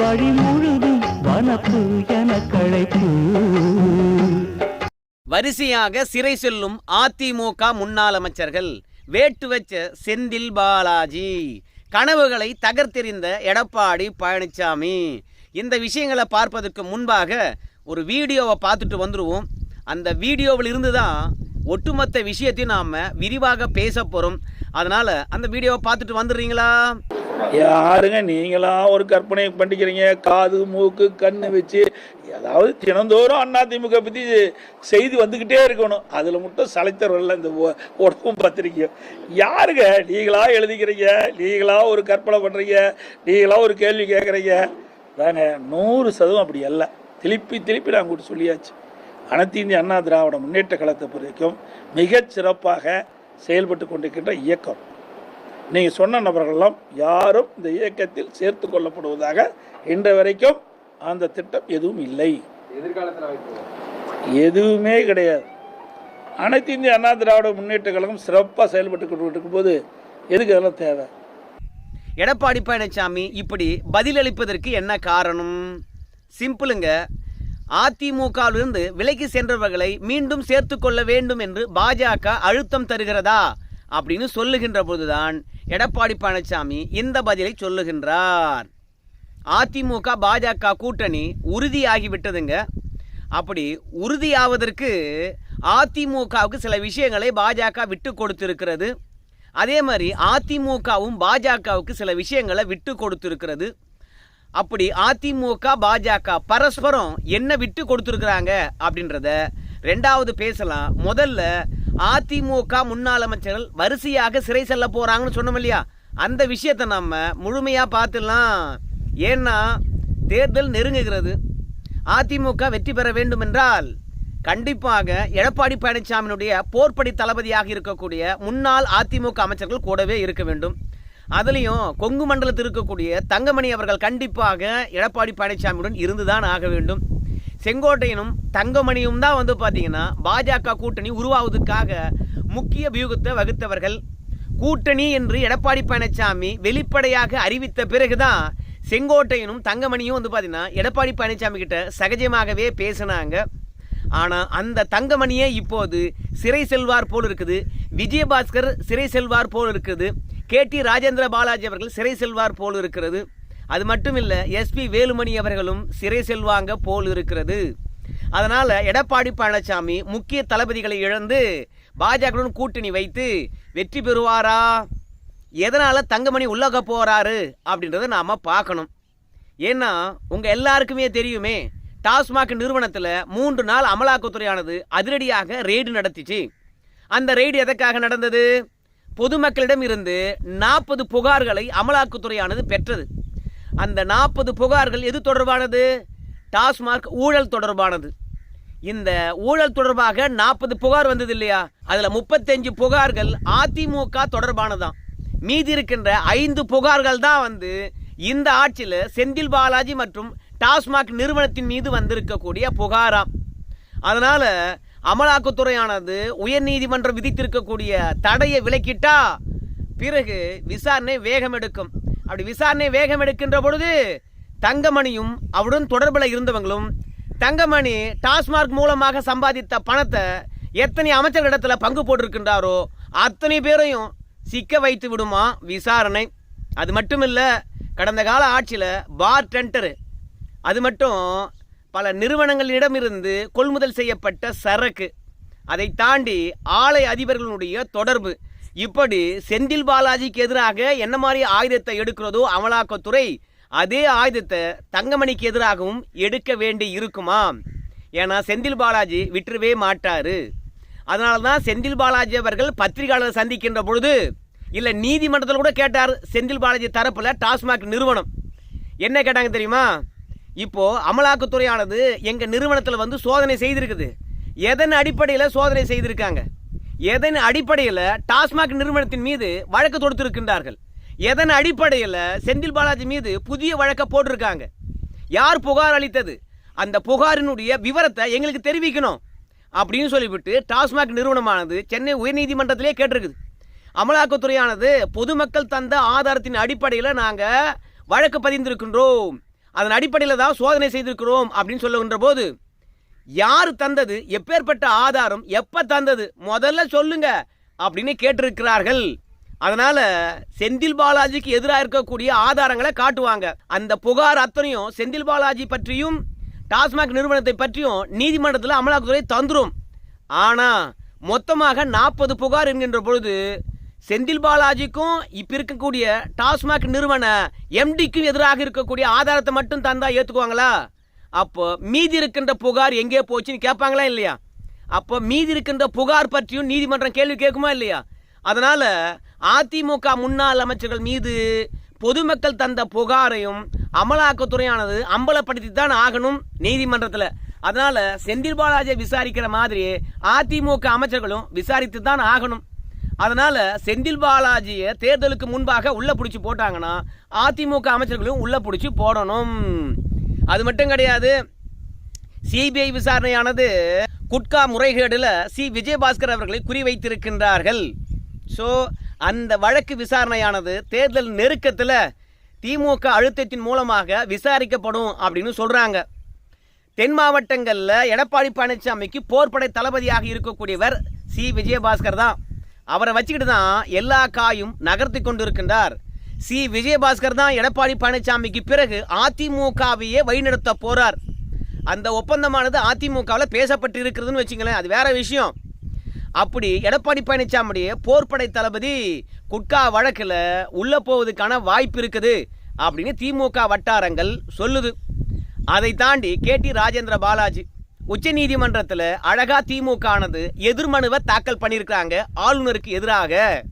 வழி முழுதும் வனப்பு என கழைப்பு வரிசையாக சிறை செல்லும் அதிமுக முன்னாள் அமைச்சர்கள் வேட்டு வச்ச செந்தில் பாலாஜி. கனவுகளை தகர்த்தெறிந்த எடப்பாடி பழனிசாமி இந்த விஷயங்களை பார்ப்பதற்கு முன்பாக ஒரு வீடியோவை பார்த்துட்டு வந்துடுவோம் அந்த வீடியோவில் இருந்து தான் ஒட்டுமொத்த விஷயத்தையும் நாம் விரிவாக பேச போகிறோம் அதனால் அந்த வீடியோவை பார்த்துட்டு வந்துடுறீங்களா? யாருங்க நீங்களாம் ஒரு கற்பனை பண்ணிக்கிறீங்க? காது மூக்கு கண்ணு வச்சு ஏதாவது தினந்தோறும் அதிமுக பற்றி செய்தி வந்துக்கிட்டே இருக்கணும். அதில் மட்டும் சளைத்தரல இந்த உடம்பும் பத்திரிக்கையும். யாருங்க நீங்களாக எழுதிக்கிறீங்க? நீங்களாக ஒரு கற்பனை பண்ணுறீங்க நீங்களாக ஒரு கேள்வி கேட்குறீங்க தானே நூறு சதவீதம் அப்படி அல்ல. திருப்பி திருப்பி நான் கூட சொல்லியாச்சு. அனைத்து இந்திய அண்ணா திராவிட முன்னேற்ற கழகத்தை பொறுத்த வரைக்கும் மிகச் சிறப்பாக செயல்பட்டு கொண்டிருக்கின்ற இயக்கம். நீங்கள் சொன்ன நபர்களெல்லாம் யாரும் இந்த இயக்கத்தில் சேர்த்து கொள்ளப்படுவதாக இன்று வரைக்கும் அந்த திட்டம் எதுவும் இல்லை. எதுவுமே கிடையாது. அனைத்து இந்திய அண்ணா திராவிட முன்னேற்ற கழகம் சிறப்பாக செயல்பட்டு கொண்டு இருக்கும்போது எதுக்கு அதெல்லாம் தேவை? எடப்பாடி பழனிசாமி இப்படி பதிலளிப்பதற்கு என்ன காரணம்? சிம்பிளுங்க. அதிமுகவிலிருந்து விலகி சென்றவர்களை மீண்டும் சேர்த்து கொள்ள வேண்டும் என்று பாஜக அழுத்தம் தருகிறதா அப்படின்னு சொல்லுகின்ற போதுதான் எடப்பாடி பழனிசாமி இந்த பதிலை சொல்லுகின்றார். அதிமுக பாஜக கூட்டணி உறுதியாகிவிட்டதுங்க. அப்படி உறுதியாவதற்கு அதிமுகவுக்கு சில விஷயங்களை பாஜக விட்டு கொடுத்திருக்கிறது. அதே மாதிரி அதிமுகவும் பாஜகவுக்கு சில விஷயங்களை விட்டு கொடுத்திருக்கிறது. அப்படி அதிமுக பாஜக பரஸ்பரம் என்ன விட்டு கொடுத்துருக்குறாங்க அப்படின்றத ரெண்டாவது பேசலாம். முதல்ல அதிமுக முன்னாள் அமைச்சர்கள் வரிசையாக சிறை செல்ல போகிறாங்கன்னு சொன்னோம் இல்லையா? அந்த விஷயத்தை நம்ம முழுமையாக பார்த்துடலாம். ஏன்னா தேர்தல் நெருங்குகிறது. அதிமுக வெற்றி பெற வேண்டும் என்றால் கண்டிப்பாக எடப்பாடி பழனிசாமியினுடைய போர்ப்படி தளபதியாக இருக்கக்கூடிய முன்னாள் அதிமுக அமைச்சர்கள் கூடவே இருக்க வேண்டும். அதுலேயும் கொங்கு மண்டலத்தில் இருக்கக்கூடிய தங்கமணி அவர்கள் கண்டிப்பாக எடப்பாடி பழனிசாமியுடன் இருந்துதான் ஆக வேண்டும். செங்கோட்டையனும் தங்கமணியும் தான் வந்து பார்த்தீங்கன்னா பாஜக கூட்டணி உருவாவதற்காக முக்கிய வியூகத்தை வகுத்தவர்கள். கூட்டணி என்று எடப்பாடி பழனிசாமி வெளிப்படையாக அறிவித்த பிறகுதான் செங்கோட்டையனும் தங்கமணியும் வந்து பார்த்தீங்கன்னா எடப்பாடி பழனிசாமி கிட்ட சகஜமாகவே பேசினாங்க. ஆனால் அந்த தங்கமணியே இப்போது சிறை செல்வார் போல் இருக்குது. விஜயபாஸ்கர் சிறை செல்வார் போல் இருக்குது. கேடி ராஜேந்திர பாலாஜி அவர்கள் சிறை செல்வார் போல் இருக்கிறது. அது மட்டும் இல்லை எஸ்பி வேலுமணி அவர்களும் சிறை செல்வாங்க போல் இருக்கிறது. அதனால் எடப்பாடி பழனிசாமி முக்கிய தளபதிகளை இழந்து பாஜகவுடன் கூட்டணி வைத்து வெற்றி பெறுவாரா? எதனால் தங்கமணி உள்ளக போகிறாரு அப்படின்றத நாம் பார்க்கணும். ஏன்னா உங்கள் எல்லாருக்குமே தெரியுமே டாஸ்மாக் நிறுவனத்தில் மூன்று நாள் அமலாக்கத்துறையானது அதிரடியாக ரெய்டு நடத்திச்சு. அந்த ரெய்டு எதற்காக நடந்தது? பொதுமக்களிடம் இருந்து நாற்பது புகார்களை அமலாக்கத்துறையானது பெற்றது. அந்த நாற்பது புகார்கள் எது தொடர்பானது? டாஸ்மாக் ஊழல் தொடர்பானது. இந்த ஊழல் தொடர்பாக நாற்பது புகார் வந்தது இல்லையா அதில் முப்பத்தஞ்சு புகார்கள் அதிமுக தொடர்பானதான். மீதி இருக்கின்ற ஐந்து புகார்கள் தான் வந்து இந்த ஆட்சியில் செந்தில் பாலாஜி மற்றும் டாஸ்மாக் நிறுவனத்தின் மீது வந்திருக்கக்கூடிய புகாராம். அதனால் அமலாக்கத்துறையானது உயர்நீதிமன்றம் விதித்திருக்கக்கூடிய தடையை விலக்கிட்டா பிறகு விசாரணை வேகம் எடுக்கும் அப்படி விசாரணை வேகம் எடுக்கின்ற பொழுது தங்கமணியும் அவருடன் தொடர்பில் இருந்தவங்களும் தங்கமணி டாஸ்மார்க் மூலமாக சம்பாதித்த பணத்தை எத்தனை அமைச்சர்களிடத்தில் பங்கு போட்டிருக்கின்றாரோ அத்தனை பேரையும் சிக்க வைத்து விடுமா விசாரணை. அது மட்டும் இல்லை கடந்த கால ஆட்சியில் பார் டெண்டரு. அது மட்டும் பல நிறுவனங்களிடமிருந்து கொள்முதல் செய்யப்பட்ட சரக்கு. அதை தாண்டி ஆலை அதிபர்களுடைய தொடர்பு. இப்படி செந்தில் பாலாஜிக்கு எதிராக என்ன மாதிரி ஆயுதத்தை எடுக்கிறதோ அமலாக்கத்துறை அதே ஆயுதத்தை தங்கமணிக்கு எதிராகவும் எடுக்க வேண்டி இருக்குமா? ஏன்னா செந்தில் பாலாஜி விட்டுருவே மாட்டாரு. அதனால தான் செந்தில் பாலாஜி அவர்கள் பத்திரிகையாளர் சந்திக்கின்ற பொழுது இல்லை நீதிமன்றத்தில் கூட கேட்டார் செந்தில் பாலாஜி தரப்பில் டாஸ்மாக் நிறுவனம். என்ன கேட்டாங்க தெரியுமா? இப்போ அமலாக்கத்துறையானது எங்கள் நிறுவனத்தில் வந்து சோதனை செய்திருக்குது. எதன் அடிப்படையில் சோதனை செய்திருக்காங்க? எதன் அடிப்படையில் டாஸ்மாக் நிறுவனத்தின் மீது வழக்கு தொடுத்திருக்கின்றார்கள்? எதன் அடிப்படையில் செந்தில் பாலாஜி மீது புதிய வழக்கை போட்டிருக்காங்க? யார் புகார் அளித்தது? அந்த புகாரினுடைய விவரத்தை எங்களுக்கு தெரிவிக்கணும். அப்படின்னு சொல்லிவிட்டு டாஸ்மாக் நிறுவனமானது சென்னை உயர்நீதிமன்றத்திலே கேட்டிருக்குது. அமலாக்கத்துறையானது பொதுமக்கள் தந்த ஆதாரத்தின் அடிப்படையில் நாங்கள் வழக்கு பதிந்திருக்கின்றோம். அதன் அடிப்படையில் தான் சோதனை செய்திருக்கிறோம் அப்படின்னு சொல்லுகின்ற போது யார் தந்தது? எப்பேற்பட்ட ஆதாரம்? எப்போ தந்தது? முதல்ல சொல்லுங்க அப்படின்னு கேட்டிருக்கிறார்கள். அதனால செந்தில் பாலாஜிக்கு எதிராக இருக்கக்கூடிய ஆதாரங்களை காட்டுவாங்க. அந்த புகார் அத்தனையும் செந்தில் பாலாஜி பற்றியும் டாஸ்மாக் நிறுவனத்தை பற்றியும் நீதிமன்றத்தில் அமலாக்கத்துறை தந்துரும். ஆனால் மொத்தமாக நாற்பது புகார் என்கின்ற பொழுது செந்தில் பாலாஜிக்கும் இப்போ இருக்கக்கூடிய டாஸ்மாக் நிறுவன எம்டிக்கும் எதிராக இருக்கக்கூடிய ஆதாரத்தை மட்டும் தந்தா ஏற்றுக்குவாங்களா அப்போ மீதி இருக்கின்ற புகார் எங்கே போச்சுன்னு கேட்பாங்களா இல்லையா? அப்போ மீதி இருக்கின்ற புகார் பற்றியும் நீதிமன்றம் கேள்வி கேட்குமா இல்லையா? அதனால் அதிமுக முன்னாள் அமைச்சர்கள் மீது பொதுமக்கள் தந்த புகாரையும் அமலாக்கத்துறையானது அம்பலப்படுத்தி தான் ஆகணும் நீதிமன்றத்தில். அதனால் செந்தில் பாலாஜியை விசாரிக்கிற மாதிரி அதிமுக அமைச்சர்களும் விசாரித்து தான் ஆகணும். அதனால் செந்தில் பாலாஜியை தேர்தலுக்கு முன்பாக உள்ள பிடிச்சி போட்டாங்கன்னா அதிமுக அமைச்சர்களும் உள்ளே பிடிச்சி போடணும். அது மட்டும் கிடையாது சிபிஐ விசாரணையானது குட்கா முறைகேடில் சி விஜயபாஸ்கர் அவர்களை குறிவைத்திருக்கின்றார்கள். ஸோ அந்த வழக்கு விசாரணையானது தேர்தல் நெருக்கத்தில் திமுக அழுத்தத்தின் மூலமாக விசாரிக்கப்படும் அப்படின்னு சொல்கிறாங்க தென் மாவட்டங்களில் எடப்பாடி பழனிசாமிக்கு போர்ப்படை தளபதியாக இருக்கக்கூடியவர் சி விஜயபாஸ்கர் தான். அவரை வச்சுக்கிட்டு தான் எல்லா காயும் நகர்த்தி கொண்டிருக்கின்றார். சி. விஜயபாஸ்கர் தான் எடப்பாடி பழனிசாமிக்கு பிறகு அதிமுகவையே வழிநடத்த போறார். அந்த ஒப்பந்தமானது அதிமுகவில் பேசப்பட்டு இருக்கிறதுன்னு வச்சுங்களேன் அது வேற விஷயம். அப்படி எடப்பாடி பழனிசாமியுடைய போர்ப்படை தளபதி குட்கா வழக்கில் உள்ள போவதுக்கான வாய்ப்பு இருக்குது அப்படின்னு திமுக வட்டாரங்கள் சொல்லுது. அதை தாண்டி கேடி ராஜேந்திர பாலாஜி உச்ச நீதிமன்றத்தில் அழகா திமுக ஆனது எதிர்மனுவை தாக்கல் பண்ணியிருக்கிறாங்க. ஆளுநருக்கு எதிராக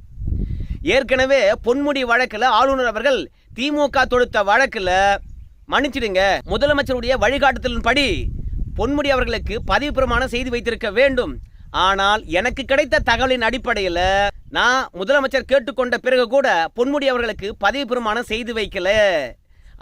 ஏற்கனவே பொன்முடி வழக்கில் ஆளுநர் அவர்கள் திமுக தொடுத்த வழக்கில் மன்னிச்சிடுங்க முதலமைச்சருடைய வழிகாட்டுதலின்படி பொன்முடி அவர்களுக்கு பதவி பிரமாணம் செய்து வைத்திருக்க வேண்டும். ஆனால் எனக்கு கிடைத்த தகவலின் அடிப்படையில் நான் முதலமைச்சர் கேட்டுக்கொண்ட பிறகு கூட பொன்முடி அவர்களுக்கு பதவி பிரமாணம் செய்து வைக்கல.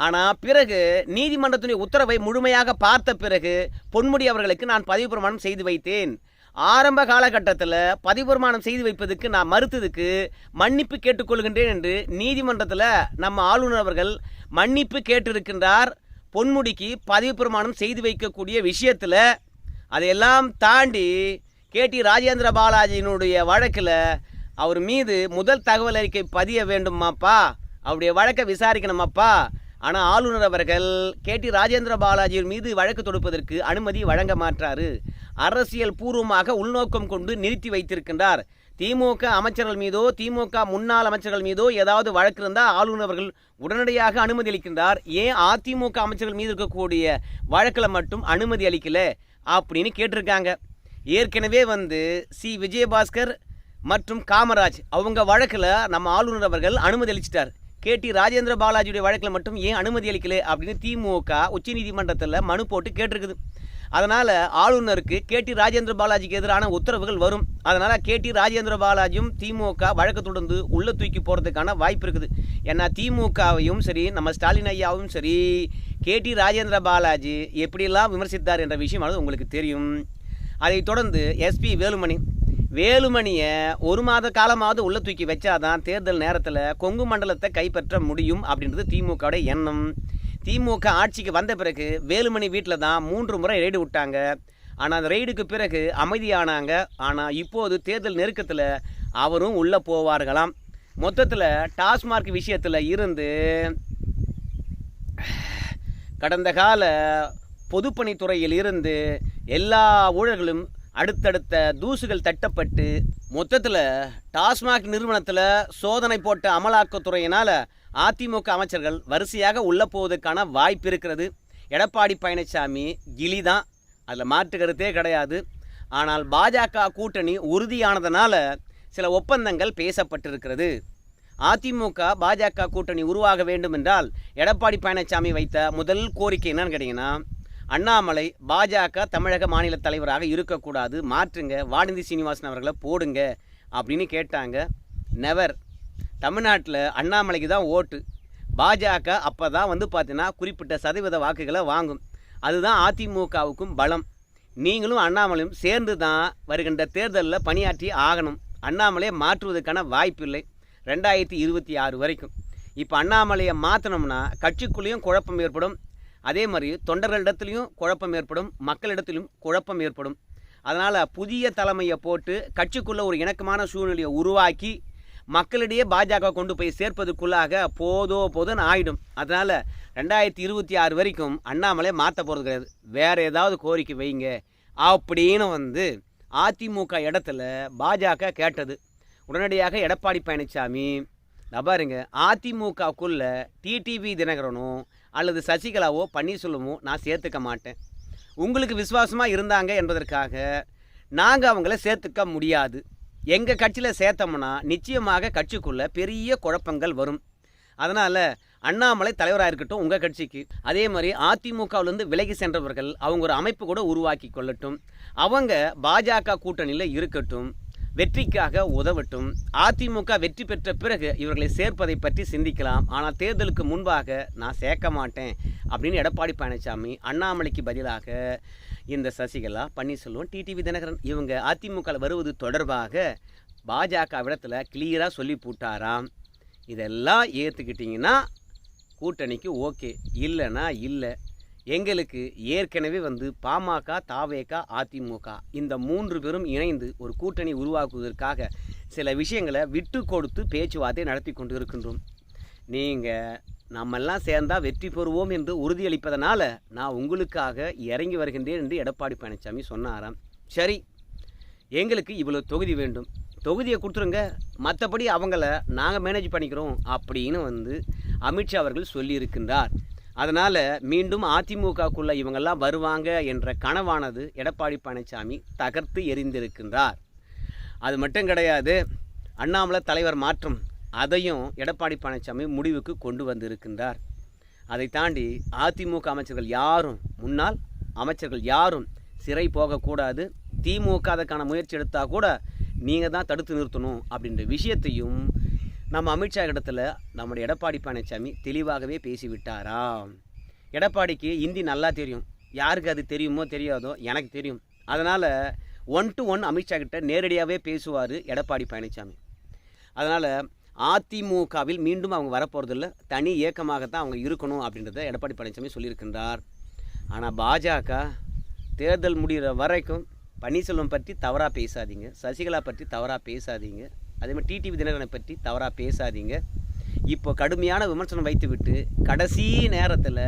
ஆனால் பிறகு நீதிமன்றத்தினுடைய உத்தரவை முழுமையாக பார்த்த பிறகு பொன்முடி அவர்களுக்கு நான் பதவி பிரமாணம் செய்து வைத்தேன். ஆரம்ப காலகட்டத்தில் பதவி செய்து வைப்பதற்கு நான் மறுத்ததுக்கு மன்னிப்பு கேட்டுக்கொள்கின்றேன் என்று நீதிமன்றத்தில் நம்ம ஆளுநர் அவர்கள் மன்னிப்பு கேட்டிருக்கின்றார். பொன்முடிக்கு பதவி பிரமாணம் செய்து வைக்கக்கூடிய விஷயத்தில் அதையெல்லாம் தாண்டி கேடி ராஜேந்திர பாலாஜியினுடைய வழக்கில் அவர் மீது முதல் தகவல் அறிக்கை பதிய வேண்டுமாப்பா? அவருடைய வழக்கை விசாரிக்கணுமாப்பா? ஆனால் ஆளுநர் அவர்கள் கேடி ராஜேந்திர பாலாஜியின் மீது வழக்கு தொடுப்பதற்கு அனுமதி வழங்க மாட்டாரு. அரசியல் பூர்வமாக உள்நோக்கம் கொண்டு நிறுத்தி வைத்திருக்கின்றார். திமுக அமைச்சர்கள் மீதோ திமுக முன்னாள் அமைச்சர்கள் மீதோ ஏதாவது வழக்கு இருந்தால் ஆளுநர் அவர்கள் உடனடியாக அனுமதி அளிக்கின்றார். ஏன் அதிமுக அமைச்சர்கள் மீது இருக்கக்கூடிய வழக்கில் மட்டும் அனுமதி அளிக்கல அப்படின்னு கேட்டிருக்காங்க. ஏற்கனவே வந்து சி. விஜயபாஸ்கர் மற்றும் காமராஜ் அவங்க வழக்கில் நம்ம ஆளுநர் அவர்கள் அனுமதி அளிச்சிட்டார். கேடி ராஜேந்திர பாலாஜியுடைய வழக்கில் மட்டும் ஏன் அனுமதி அளிக்கல அப்படின்னு திமுக உச்சநீதிமன்றத்தில் மனு போட்டு கேட்டிருக்குது. அதனால் ஆளுநருக்கு கேடி ராஜேந்திர பாலாஜிக்கு எதிரான உத்தரவுகள் வரும். அதனால் கேடி ராஜேந்திர பாலாஜியும் திமுக வழக்கு தொடர்ந்து உள்ள தூக்கி போகிறதுக்கான வாய்ப்பு இருக்குது. ஏன்னா திமுகவையும் சரி நம்ம ஸ்டாலின் ஐயாவும் சரி கேடி ராஜேந்திர பாலாஜி எப்படியெல்லாம் விமர்சித்தார் என்ற விஷயமானது உங்களுக்கு தெரியும். அதைத் தொடர்ந்து எஸ்பி வேலுமணி. வேலுமணியை ஒரு மாத காலமாவது உள்ள தூக்கி வச்சாதான் தேர்தல் நேரத்தில் கொங்கு மண்டலத்தை கைப்பற்ற முடியும் அப்படின்றது திமுகவுடைய எண்ணம். திமுக ஆட்சிக்கு வந்த பிறகு வேலுமணி வீட்டில் தான் மூன்று முறை ரெய்டு விட்டாங்க. ஆனால் அந்த ரெய்டுக்கு பிறகு அமைதியானாங்க. ஆனால் இப்போது தேர்தல் நெருக்கத்தில் அவரும் உள்ளே போவார்களாம். மொத்தத்தில் டாஸ்மார்க் விஷயத்தில் இருந்து கடந்த கால பொதுப்பணித்துறையில் இருந்து எல்லா ஊழல்களும் அடுத்தடுத்த தூசுகள் தட்டப்பட்டு மொத்தத்தில் டாஸ்மாக் நிறுவனத்தில் சோதனை போட்ட அமலாக்கத்துறையினால் அதிமுக அமைச்சர்கள் வரிசையாக உள்ள போவதற்கான வாய்ப்பு இருக்கிறது. எடப்பாடி பழனிசாமி கிளி தான் அதில் மாற்று கருத்தே கிடையாது. ஆனால் பாஜக கூட்டணி உறுதியானதுனால சில ஒப்பந்தங்கள் பேசப்பட்டிருக்கிறது. அதிமுக பாஜக கூட்டணி உருவாக வேண்டும் என்றால் எடப்பாடி பழனிசாமி வைத்த முதல் கோரிக்கை என்னன்னு கேட்டிங்கன்னா அண்ணாமலை பாஜக தமிழக மாநில தலைவராக இருக்கக்கூடாது. மாற்றுங்க. வானதி சீனிவாசன் அவர்களை போடுங்க அப்படின்னு கேட்டாங்க. நெவர். தமிழ்நாட்டில் அண்ணாமலைக்கு தான் ஓட்டு. பாஜக அப்போ தான் வந்து பார்த்தீங்கன்னா குறிப்பிட்ட சதவீத வாக்குகளை வாங்கும். அதுதான் அதிமுகவுக்கும் பலம். நீங்களும் அண்ணாமலையும் சேர்ந்து தான் வருகின்ற தேர்தலில் பணியாற்றி ஆகணும். அண்ணாமலையை மாற்றுவதற்கான வாய்ப்பு இல்லை. ரெண்டாயிரத்தி இருபத்தி ஆறு வரைக்கும். இப்போ அண்ணாமலையை மாற்றினோம்னா கட்சிக்குள்ளேயும் குழப்பம் ஏற்படும். அதே மாதிரி தொண்டர்களிடத்துலையும் குழப்பம் ஏற்படும். மக்களிடத்திலும் குழப்பம் ஏற்படும். அதனால் புதிய தலைமையை போட்டு கட்சிக்குள்ளே ஒரு இணக்கமான சூழ்நிலையை உருவாக்கி மக்களிடையே பாஜக கொண்டு போய் சேர்ப்பதுக்குள்ளாக போதோ போதுன்னு ஆயிடும். அதனால் ரெண்டாயிரத்தி இருபத்தி ஆறு வரைக்கும் அண்ணாமலை மாற்ற போகிறது கிடையாது. வேறு ஏதாவது கோரிக்கை வைங்க. அப்படின்னு வந்து அதிமுக இடத்துல பாஜக கேட்டது. உடனடியாக எடப்பாடி பழனிசாமி நான் பாருங்க அதிமுகக்குள்ள டிடிவி தினகரனோ அல்லது சசிகலாவோ பன்னீர்செல்வமோ நான் சேர்த்துக்க மாட்டேன். உங்களுக்கு விசுவாசமாக இருந்தாங்க என்பதற்காக நாங்கள் அவங்கள சேர்த்துக்க முடியாது. எங்கள் கட்சியில் சேர்த்தோம்னா நிச்சயமாக கட்சிக்குள்ளே பெரிய குழப்பங்கள் வரும். அதனால் அண்ணாமலை தலைவராக இருக்கட்டும் உங்கள் கட்சிக்கு. அதே மாதிரி அதிமுகவிலேருந்து விலகி சென்றவர்கள் அவங்க ஒரு அமைப்பு கூட உருவாக்கி கொள்ளட்டும். அவங்க பாஜக கூட்டணியில் இருக்கட்டும். வெற்றிக்காக உதவட்டும். அதிமுக வெற்றி பெற்ற பிறகு இவர்களை சேர்ப்பதை பற்றி சிந்திக்கலாம். ஆனால் தேர்தலுக்கு முன்பாக நான் சேர்க்க மாட்டேன் அப்படின்னு எடப்பாடி பழனிசாமி அண்ணாமலைக்கு பதிலாக இந்த சசிகலா பன்னீர்செல்வம் டிடிவி தினகரன் இவங்க அதிமுகவில் வருவது தொடர்பாக பாஜக விடத்தில் கிளியராக சொல்லி போட்டாராம். இதெல்லாம் ஏற்றுக்கிட்டிங்கன்னா கூட்டணிக்கு ஓகே இல்லைன்னா இல்லை. எங்களுக்கு ஏற்கனவே வந்து பாமக தாவேக அதிமுக இந்த மூன்று பேரும் இணைந்து ஒரு கூட்டணி உருவாக்குவதற்காக சில விஷயங்களை விட்டு கொடுத்து பேச்சுவார்த்தை நடத்தி கொண்டு இருக்கின்றோம் நீங்கள் நம்மெல்லாம் சேர்ந்தால் வெற்றி பெறுவோம் என்று உறுதியளிப்பதனால் நான் உங்களுக்காக இறங்கி வருகின்றேன் என்று எடப்பாடி பழனிசாமி சொன்னாராம். சரி எங்களுக்கு இவ்வளோ தொகுதி வேண்டும். தொகுதியை கொடுத்துருங்க. மற்றபடி அவங்கள நாங்கள் மேனேஜ் பண்ணிக்கிறோம் அப்படின்னு வந்து அமித்ஷா அவர்கள் சொல்லியிருக்கின்றார். அதனால் மீண்டும் அதிமுகக்குள்ளே இவங்கெல்லாம் வருவாங்க என்ற கனவானது எடப்பாடி பழனிசாமி தகர்த்து எரிந்திருக்கின்றார் அது மட்டும் கிடையாது அண்ணாமலை தலைவர் மாற்றம் அதையும் எடப்பாடி பழனிசாமி முடிவுக்கு கொண்டு வந்திருக்கின்றார். அதை தாண்டி அதிமுக அமைச்சர்கள் யாரும் முன்னால் அமைச்சர்கள் யாரும் சிறை போகக்கூடாது திமுக அதற்கான முயற்சி எடுத்தால் கூட நீங்கள் தான் தடுத்து நிறுத்தணும் அப்படின்ற விஷயத்தையும் நம்ம அமித்ஷா இடத்துல நம்முடைய எடப்பாடி பழனிசாமி தெளிவாகவே பேசிவிட்டாராம். எடப்பாடிக்கு ஹிந்தி நல்லா தெரியும். யாருக்கு அது தெரியுமோ தெரியாதோ எனக்கு தெரியும். அதனால் ஒன் டு ஒன் அமித்ஷா கிட்ட நேரடியாகவே பேசுவார் எடப்பாடி பழனிசாமி அதனால் அதிமுகவில் மீண்டும் அவங்க வரப்போகிறதில்ல தனி இயக்கமாகத்தான் அவங்க இருக்கணும் அப்படின்றத எடப்பாடி பழனிசாமி சொல்லியிருக்கின்றார். ஆனால் பாஜக தேர்தல் முடிகிற வரைக்கும் பன்னீர்செல்வம் பற்றி தவறாக பேசாதீங்க. சசிகலா பற்றி தவறாக பேசாதீங்க. அதே மாதிரி டிடிவி தினகரனை பற்றி தவறாக பேசாதீங்க. இப்போ கடுமையான விமர்சனம் வைத்துவிட்டு கடைசி நேரத்தில்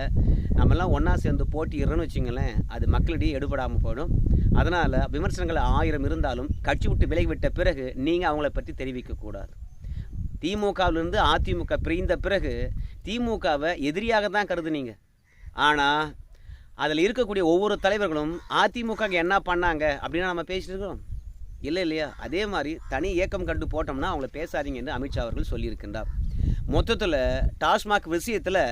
நம்மெல்லாம் ஒன்றா சேர்ந்து போட்டிடுறோன்னு வச்சுங்களேன் அது மக்களிடையே எடுபடாமல் போயிடும். அதனால் விமர்சனங்கள் ஆயிரம் இருந்தாலும் கட்சி விட்டு விலகிவிட்ட பிறகு நீங்கள் அவங்கள பற்றி தெரிவிக்கக்கூடாது திமுகவிலிருந்து அதிமுக பிரிந்த பிறகு திமுகவை எதிரியாக தான் கருதுனீங்க. ஆனால் அதில் இருக்கக்கூடிய ஒவ்வொரு தலைவர்களும் அதிமுக என்ன பண்ணாங்க? அப்படின்னு நம்ம பேசிட்டு இருக்கிறோம். இல்லை இல்லையா? அதே மாதிரி தனி இயக்கம் கண்டு போட்டோம்னா அவங்கள பேசாதீங்க என்று அமித்ஷா அவர்கள் சொல்லியிருக்கின்றார். மொத்தத்தில் டாஸ்மாக் விஷயத்தில்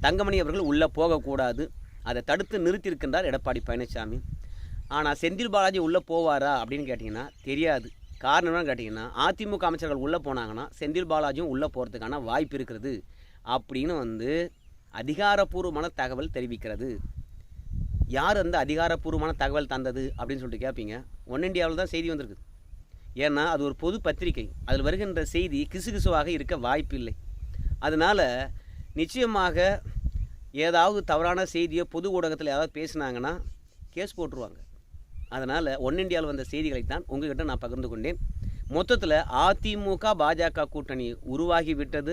தங்கமணி அவர்கள் உள்ளே போகக்கூடாது அதை தடுத்து நிறுத்தியிருக்கின்றார் எடப்பாடி பழனிசாமி. ஆனால் செந்தில் பாலாஜி உள்ளே போவாரா அப்படின்னு கேட்டிங்கன்னா தெரியாது. காரணம் என்னன்னு கேட்டிங்கன்னா அதிமுக அமைச்சர்கள் உள்ளே போனாங்கன்னா செந்தில் பாலாஜியும் உள்ளே போகிறதுக்கான வாய்ப்பு இருக்கிறது அப்படின்னு வந்து அதிகாரப்பூர்வமான தகவல் தெரிவிக்கிறது. யார் அந்த அதிகாரப்பூர்வமான தகவல் தந்தது அப்படின்னு சொல்லிட்டு கேட்பீங்க ஒன் இந்தியாவில் தான் செய்தி வந்திருக்கு ஏன்னா அது ஒரு பொது பத்திரிகை. அதில் வருகின்ற செய்தி கிசுகிசுவாக இருக்க வாய்ப்பில்லை. அதனால் நிச்சயமாக ஏதாவது தவறான செய்தியை பொது ஊடகத்தில் ஏதாவது பேசுனாங்கன்னா கேஸ் போட்டுருவாங்க. அதனால் ஒன் இண்டியாவில் வந்த செய்திகளை தான் உங்ககிட்ட நான் பகிர்ந்து கொண்டேன். மொத்தத்தில் அதிமுக பாஜக கூட்டணி உருவாகி விட்டது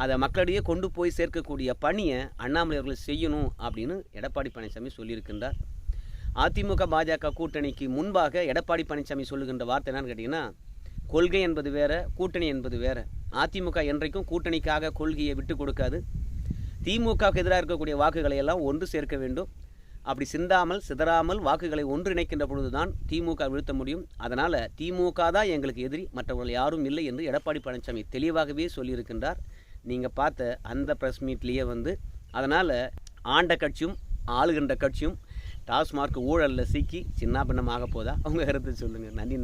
அதை மக்களிடையே கொண்டு போய் சேர்க்கக்கூடிய பணியை அண்ணாமலை அவர்கள் செய்யணும் அப்படின்னு எடப்பாடி பழனிசாமி சொல்லியிருக்கின்றார். அதிமுக பாஜக கூட்டணிக்கு முன்பாக எடப்பாடி பழனிசாமி சொல்லுகின்ற வார்த்தை என்னன்னு கேட்டிங்கன்னா கொள்கை என்பது வேற கூட்டணி என்பது வேற. அதிமுக என்றைக்கும் கூட்டணிக்காக கொள்கையை விட்டு கொடுக்காது. திமுகவுக்கு எதிராக இருக்கக்கூடிய வாக்குகளை எல்லாம் ஒன்று சேர்க்க வேண்டும். அப்படி சிந்தாமல் சிதறாமல் வாக்குகளை ஒன்றிணைக்கின்ற பொழுதுதான் திமுக வீழ்த்த முடியும். அதனால் திமுக தான் எங்களுக்கு எதிரி மற்றவர்கள் யாரும் இல்லை என்று எடப்பாடி பழனிசாமி தெளிவாகவே சொல்லியிருக்கின்றார். நீங்கள் பார்த்த அந்த ப்ரெஸ் மீட்லேயே வந்து அதனால் ஆண்ட கட்சியும் ஆளுகின்ற கட்சியும் டாஸ்மார்க் ஊழலில் சிக்கி சின்னாபின்னமாக போதா? அவங்க கருத்து சொல்லுங்கள் நன்றி.